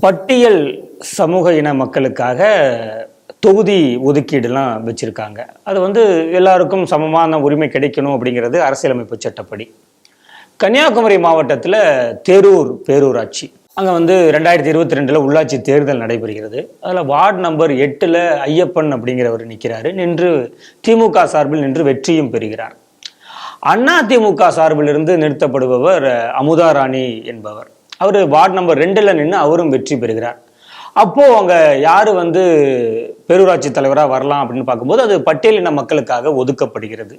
பட்டியல் சமூக இன மக்களுக்காக தொகுதி ஒதுக்கீடுலாம் வச்சுருக்காங்க. அது வந்து எல்லாருக்கும் சமமான உரிமை கிடைக்கணும் அப்படிங்கிறது அரசியலமைப்பு சட்டப்படி. கன்னியாகுமரி மாவட்டத்தில் தேரூர் பேரூராட்சி. அங்கே வந்து ரெண்டாயிரத்தி இருபத்தி ரெண்டில் உள்ளாட்சி தேர்தல் நடைபெறுகிறது. அதில் வார்டு நம்பர் எட்டில் ஐயப்பன் அப்படிங்கிறவர் நிற்கிறாரு நின்று திமுக சார்பில் நின்று வெற்றியும் பெறுகிறார். அண்ணா திமுக சார்பிலிருந்து நிறுத்தப்படுபவர் அமுதா ராணி என்பவர். அவர் வார்டு நம்பர் ரெண்டில் நின்று அவரும் வெற்றி பெறுகிறார். அப்போது அவங்க யார் வந்து பேரூராட்சி தலைவராக வரலாம் அப்படின்னு பார்க்கும்போது அது பட்டியலின மக்களுக்காக ஒதுக்கப்படுகிறது.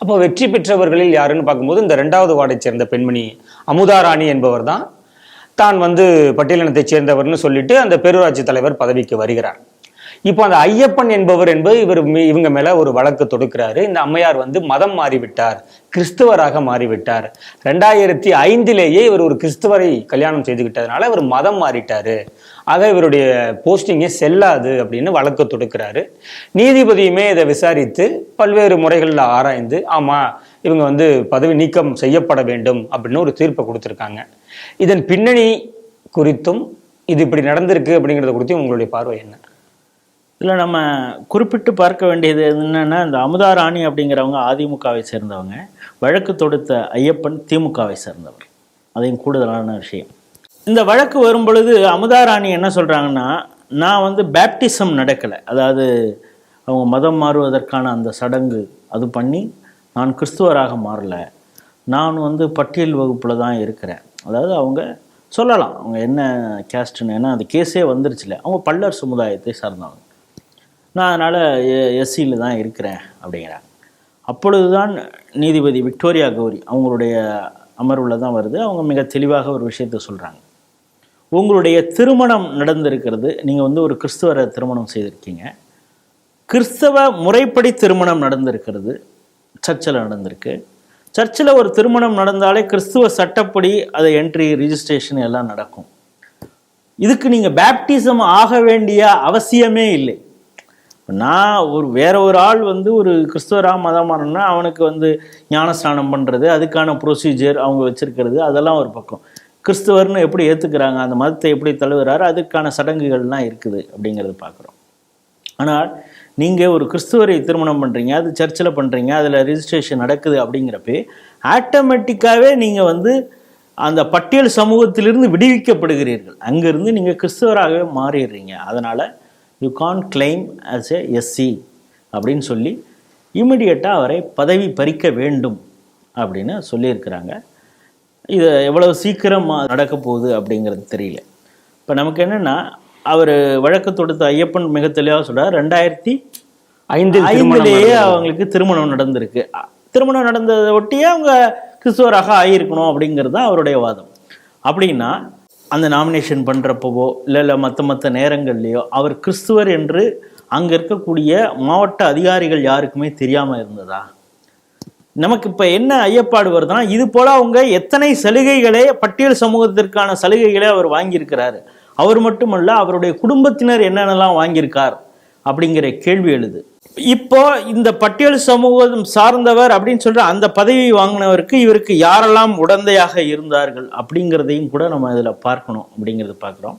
அப்போ வெற்றி பெற்றவர்களில் யாருன்னு பார்க்கும்போது இந்த ரெண்டாவது வார்டை சேர்ந்த பெண்மணி அமுதாராணி என்பவர் தான் தான் வந்து பட்டியலினத்தைச் சேர்ந்தவர்னு சொல்லிட்டு அந்த பேரூராட்சி தலைவர் பதவிக்கு வருகிறார். இப்போ அந்த ஐயப்பன் என்பவர் என்பது இவர் இவங்க மேல ஒரு வழக்கு தொடுக்கிறாரு. இந்த அம்மையார் வந்து மதம் மாறிவிட்டார். கிறிஸ்துவராக மாறிவிட்டார். ரெண்டாயிரத்தி ஐந்திலேயே இவர் ஒரு கிறிஸ்துவரை கல்யாணம் செய்துகிட்டதுனால இவர் மதம் மாறிட்டாரு. ஆக இவருடைய போஸ்டிங்கே செல்லாது அப்படின்னு வழக்கு தொடுக்கிறாரு. நீதிபதியுமே இதை விசாரித்து பல்வேறு முறைகளில் ஆராய்ந்து ஆமா இவங்க வந்து பதவி நீக்கம் செய்யப்பட வேண்டும் அப்படின்னு ஒரு தீர்ப்பை கொடுத்துருக்காங்க. இதன் பின்னணி குறித்தும் இது இப்படி நடந்திருக்கு அப்படிங்கிறத குறித்தும் உங்களுடைய பார்வை என்ன? இதில் நம்ம குறிப்பிட்டு பார்க்க வேண்டியது என்னென்னா இந்த அமுதா ராணி அப்படிங்கிறவங்க அதிமுகவை சேர்ந்தவங்க. வழக்கு தொடுத்த ஐயப்பன் திமுகவை சேர்ந்தவர். அதையும் கூடுதலான விஷயம். இந்த வழக்கு வரும் பொழுது அமுதாராணி என்ன சொல்கிறாங்கன்னா நான் வந்து பேப்டிசம் நடக்கலை. அதாவது அவங்க மதம் மாறுவதற்கான அந்த சடங்கு அது பண்ணி நான் கிறிஸ்துவராக மாறல. நான் வந்து பட்டியல் வகுப்பில் தான் இருக்கிறேன். அதாவது அவங்க சொல்லலாம். அவங்க என்ன கேஸ்ட்டுன்னு ஏன்னா அந்த கேஸே வந்துருச்சுல. அவங்க பல்லர் சமுதாயத்தை சார்ந்தவங்க. நான் அதனால் எஸ்சியில் தான் இருக்கிறேன் அப்படிங்கிறாங்க. அப்பொழுதுதான் நீதிபதி விக்டோரியா கௌரி அவங்களுடைய அமர்வில் தான் வருது. அவங்க மிக தெளிவாக ஒரு விஷயத்தை சொல்கிறாங்க உங்களுடைய திருமணம் நடந்திருக்கிறது நீங்கள் வந்து ஒரு கிறிஸ்துவரை திருமணம் செய்திருக்கீங்க. கிறிஸ்தவ முறைப்படி திருமணம் நடந்திருக்கிறது சர்ச்சில் நடந்திருக்கு. சர்ச்சில் ஒரு திருமணம் நடந்தாலே கிறிஸ்துவ சட்டப்படி அதை என்ட்ரி ரிஜிஸ்ட்ரேஷன் எல்லாம் நடக்கும். இதுக்கு நீங்கள் பேப்டிசம் ஆக வேண்டிய அவசியமே இல்லை. நான் ஒரு வேற ஒரு ஆள் வந்து ஒரு கிறிஸ்துவராக மதமானன்னா அவனுக்கு வந்து ஞானஸ்நானம் பண்ணுறது அதுக்கான ப்ரொசீஜர் அவங்க வச்சுருக்கிறது அதெல்லாம் ஒரு பக்கம். கிறிஸ்துவர்னு எப்படி ஏற்றுக்கிறாங்க அந்த மதத்தை எப்படி தழுவுறாரு அதுக்கான சடங்குகள்லாம் இருக்குது அப்படிங்கிறத பார்க்குறோம் ஆனால் நீங்கள் ஒரு கிறிஸ்துவரை திருமணம் பண்ணுறீங்க அது சர்ச்சில் பண்ணுறீங்க அதில் ரிஜிஸ்ட்ரேஷன் நடக்குது அப்படிங்கிறப்ப ஆட்டோமேட்டிக்காகவே நீங்கள் வந்து அந்த பட்டியல் சமூகத்திலிருந்து விடுவிக்கப்படுகிறீர்கள். அங்கேருந்து நீங்கள் கிறிஸ்துவராகவே மாறிடுறீங்க. அதனால் you can claim as a SC அப்படின்னு சொல்லி இமிடியட்டாக அவரை பதவி பறிக்க வேண்டும் அப்படின்னு சொல்லியிருக்கிறாங்க. இது எவ்வளவு சீக்கிரம் நடக்க போகுது அப்படிங்கிறது தெரியல. இப்போ நமக்கு என்னென்னா அவர் வழக்கு தொடுத்த ஐயப்பன் மிக தெளிவாக சொல்றார் ரெண்டாயிரத்தி திருமணம் ஐந்திலேயே. அவங்களுக்கு திருமணம் நடந்திருக்கு. திருமணம் நடந்ததை ஒட்டியே அவங்க கிறிஸ்துவராக ஆகியிருக்கணும் அப்படிங்கிறது தான் அவருடைய வாதம். அப்படின்னா அந்த நாமினேஷன் பண்ணுறப்பவோ இல்லை இல்லை மற்ற மற்ற நேரங்கள்லையோ அவர் கிறிஸ்துவர் என்று அங்கே இருக்கக்கூடிய மாவட்ட அதிகாரிகள் யாருக்குமே தெரியாமல் இருந்ததா? நமக்கு இப்போ என்ன ஐயப்பாடு வருதுன்னா இது போல் அவங்க எத்தனை சலுகைகளே பட்டியல் சமூகத்திற்கான சலுகைகளை அவர் வாங்கியிருக்கிறாரு. அவர் மட்டுமல்ல அவருடைய குடும்பத்தினர் என்னென்னலாம் வாங்கியிருக்கார் அப்படிங்கிற கேள்வி எழுது. இப்போ இந்த பட்டியல் சமூகம் சார்ந்தவர் அப்படின்னு சொல்ற அந்த பதவி வாங்கினவருக்கு இவருக்கு யாரெல்லாம் உடந்தையாக இருந்தார்கள் அப்படிங்கிறதையும் கூட நம்ம இதில் பார்க்கணும் அப்படிங்கிறத பார்க்குறோம்.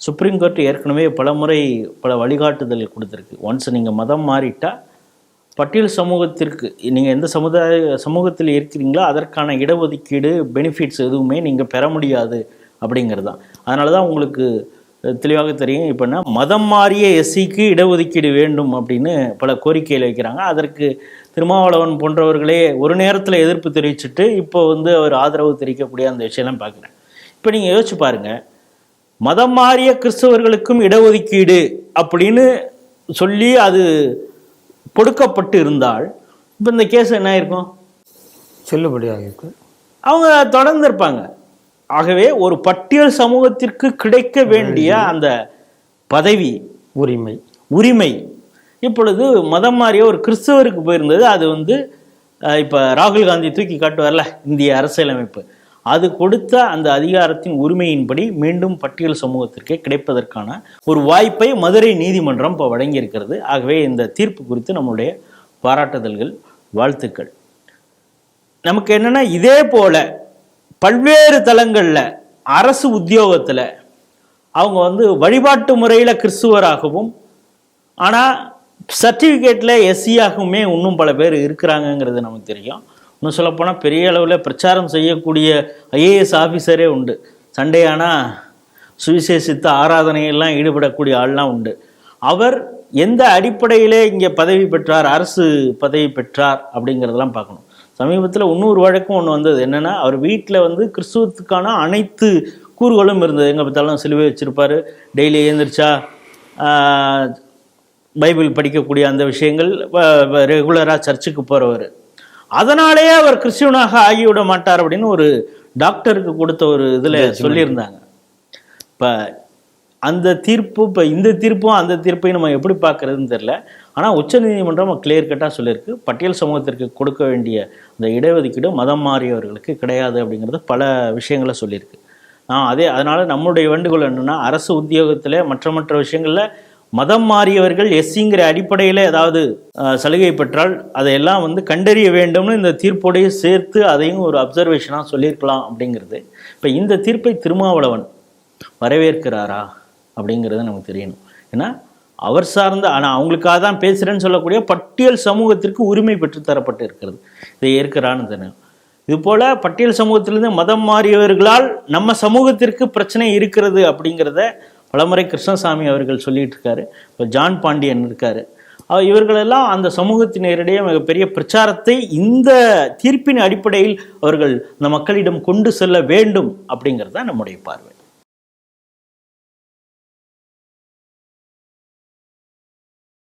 சுப்ரீம் கோர்ட் ஏற்கனவே பலமுறை பல வழிகாட்டுதல் கொடுத்துருக்கு. ஒன்ஸ் நீங்கள் மதம் மாறிட்டா பட்டியல் சமூகத்திற்கு நீங்கள் எந்த சமுதாய சமூகத்தில் இருக்கிறீங்களோ அதற்கான இடஒதுக்கீடு பெனிஃபிட்ஸ் எதுவுமே நீங்கள் பெற முடியாது அப்படிங்கிறது தான். அதனால தான் உங்களுக்கு தெளிவாக தெரியும். இப்போனா மதம் மாறிய எஸ்சிக்கு இடஒதுக்கீடு வேண்டும் அப்படின்னு பல கோரிக்கைகள் வைக்கிறாங்க. அதற்கு திருமாவளவன் போன்றவர்களே ஒரு நேரத்தில் எதிர்ப்பு தெரிவிச்சுட்டு இப்போ வந்து அவர் ஆதரவு தெரிவிக்கக்கூடிய அந்த விஷயம்லாம் பார்க்குறேன். இப்போ நீங்கள் யோசிச்சு பாருங்கள் மதம் மாறிய கிறிஸ்தவர்களுக்கும் இடஒதுக்கீடு அப்படின்னு சொல்லி அது கொடுக்கப்பட்டு இருந்தால் இப்போ இந்த கேஸ் என்ன இருக்கும் செல்லுபடியாக இருக்கு அவங்க தொடர்ந்து இருப்பாங்க. ஆகவே ஒரு பட்டியல் சமூகத்திற்கு கிடைக்க வேண்டிய அந்த பதவி உரிமை. உரிமை. இப்பொழுது மதம் மாறிய ஒரு கிறிஸ்தவருக்கு போயிருந்தது. அது வந்து இப்ப ராகுல் காந்தி தூக்கி காட்டுவார்ல இந்திய அரசியலமைப்பு. அது கொடுத்த அந்த அதிகாரத்தின் உரிமையின்படி மீண்டும் பட்டியல் சமூகத்திற்கே கிடைப்பதற்கான ஒரு வாய்ப்பை மதுரை நீதிமன்றம் இப்போ வழங்கியிருக்கிறது. ஆகவே இந்த தீர்ப்பு குறித்து நம்முடைய பாராட்டுதல்கள் வாழ்த்துக்கள். நமக்கு என்னன்னா இதே போல பல்வேறு தலங்களில் அரசு உத்தியோகத்தில் அவங்க வந்து வழிபாட்டு முறையில் கிறிஸ்துவராகவும் ஆனால் சர்டிஃபிகேட்டில் எஸ்சியாகவுமே இன்னும் பல பேர் இருக்கிறாங்கங்கிறது நமக்கு தெரியும். இன்னும் சொல்லப்போனால் பெரிய அளவில் பிரச்சாரம் செய்யக்கூடிய ஐஏஎஸ் ஆஃபீஸரே உண்டு. சண்டே ஆனால் சுவிசேஷித்த ஆராதனையெல்லாம் ஈடுபடக்கூடிய ஆள்லாம் உண்டு. அவர் எந்த அடிப்படையிலே இங்கே பதவி பெற்றார் அரசு பதவி பெற்றார் அப்படிங்கிறதெல்லாம் பார்க்கணும். சமீபத்தில் இன்னொரு வழக்கும் ஒன்று வந்தது. என்னென்னா அவர் வீட்டில் வந்து கிறிஸ்துவத்துக்கான அனைத்து கூறுகளும் இருந்தது. எங்கே பார்த்தாலும் சிலுவை வச்சுருப்பாரு. டெய்லி எழுந்திரிச்சா பைபிள் படிக்கக்கூடிய அந்த விஷயங்கள் ரெகுலராக சர்ச்சுக்கு போகிறவர் அதனாலேயே அவர் கிறிஸ்டியனாக ஆகிவிட மாட்டார் அப்படின்னு ஒரு டாக்டருக்கு கொடுத்த ஒரு இதில் சொல்லியிருந்தாங்க. இப்போ அந்த தீர்ப்பு இப்போ இந்த தீர்ப்பும் அந்த தீர்ப்பையும் நம்ம எப்படி பார்க்கறதுன்னு தெரில ஆனால் உச்சநீதிமன்றம் கிளியர் கட்டாக சொல்லியிருக்கு. பட்டியல் சமூகத்திற்கு கொடுக்க வேண்டிய அந்த இடஒதுக்கீடு மதம் மாறியவர்களுக்கு கிடையாது அப்படிங்கிறது பல விஷயங்களை சொல்லியிருக்கு. நான் அதே அதனால் நம்மளுடைய வேண்டுகோள் என்னென்னா அரசு உத்தியோகத்தில் மற்ற மற்ற விஷயங்களில் மதம் மாறியவர்கள் எஸ்சிங்கிற அடிப்படையில் ஏதாவது சலுகை பெற்றால் அதையெல்லாம் வந்து கண்டறிய வேண்டும்னு இந்த தீர்ப்போடையே சேர்த்து அதையும் ஒரு அப்சர்வேஷனாக சொல்லியிருக்கலாம் அப்படிங்கிறது. இப்போ இந்த தீர்ப்பை திருமாவளவன் வரவேற்கிறாரா? அப்படிங்கிறத நமக்கு தெரியணும். ஏன்னா அவர் சார்ந்த ஆனால் அவங்களுக்காக தான் பேசுகிறேன்னு சொல்லக்கூடிய பட்டியல் சமூகத்திற்கு உரிமை பெற்றுத்தரப்பட்டு இருக்கிறது. இதை ஏற்கிறான்னு தெரியும் இது போல பட்டியல் சமூகத்திலிருந்து மதம் மாறியவர்களால் நம்ம சமூகத்திற்கு பிரச்சனை இருக்கிறது அப்படிங்கிறத பலமுறை கிருஷ்ணசாமி அவர்கள் சொல்லிட்டு இருக்காரு. இப்போ ஜான் பாண்டியன் இருக்காரு. இவர்களெல்லாம் அந்த சமூகத்தினரிடையே மிகப்பெரிய பிரச்சாரத்தை இந்த தீர்ப்பின் அடிப்படையில் அவர்கள் அந்த மக்களிடம் கொண்டு செல்ல வேண்டும் அப்படிங்கிறது தான் நம்முடைய பார்வை.